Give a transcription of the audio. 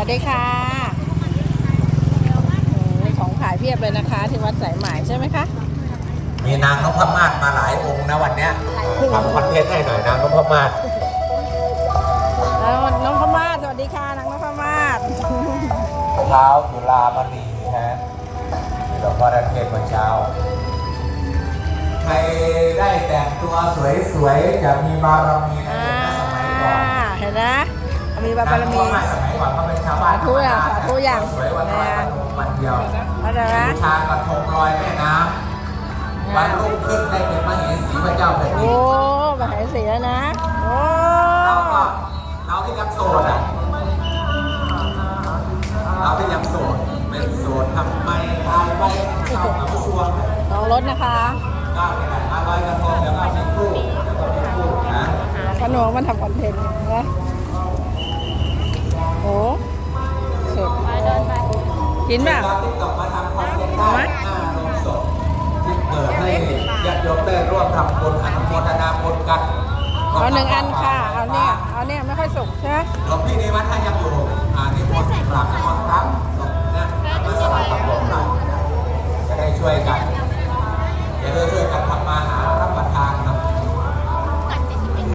วัสดีค่ะโอ้ยของขายเพียบเลยนะคะ ที่วัดสายไหมใช่ไหมคะมีนางนพมาศมาหลายองค์นะวันเนี้ยทำคอนเทนต์ให้หน่อยนางนพมาศแล้วน้องพม่าศสวัสดีค่ะนางน้องพม่าศเช้าจุฬามณีฮะหลวงพ่อดันเทศวันเช้าใครได้แต่งตัวสวยๆจะมีบารมีในอ่าสมัยก่อนเห็นนะมีบารมีนงนพมาศสมัยก่อนเขา ธุอะสาธุอย่างสวยวันลอยกระทงวันเดียวเข้าใจไหมบูชากระทงลอยแม่น้ำวันรุ่งขึ้นได้เป็นมเหสีพระเจ้าแผ่นดิโอ้นมาหายเสียนะโอ้เราก็เราที่ยังโสดอะเราที่ยังโสดเป็นโสดทำไมตายไปเข้ากับผู้ชวงลองรถนะคะก้าวไปไหนมาลอยกระทงแล้วก็มีคู่แล้วก็มีคู่นะขนมมันทำคอนเทนต์นะ กินแบบเราที่ตกมาทำคอนเทนต์ได้หน้าโรงศพที่เปิดให้ญาติโยมได้ร่วมทำบุญอนุโมทนาบุญกันเอาหนึ่งอันค่ะ เอาเนี่ย เอาเนี่ยไม่ค่อยสุกใช่ไหมหลวงพี่นิวัดท่านยังอยู่ อ่านิมนต์กราบนิมนต์ครับนะมาสวายบังคมหน่อยจะได้ช่วยกัน เดี๋ยว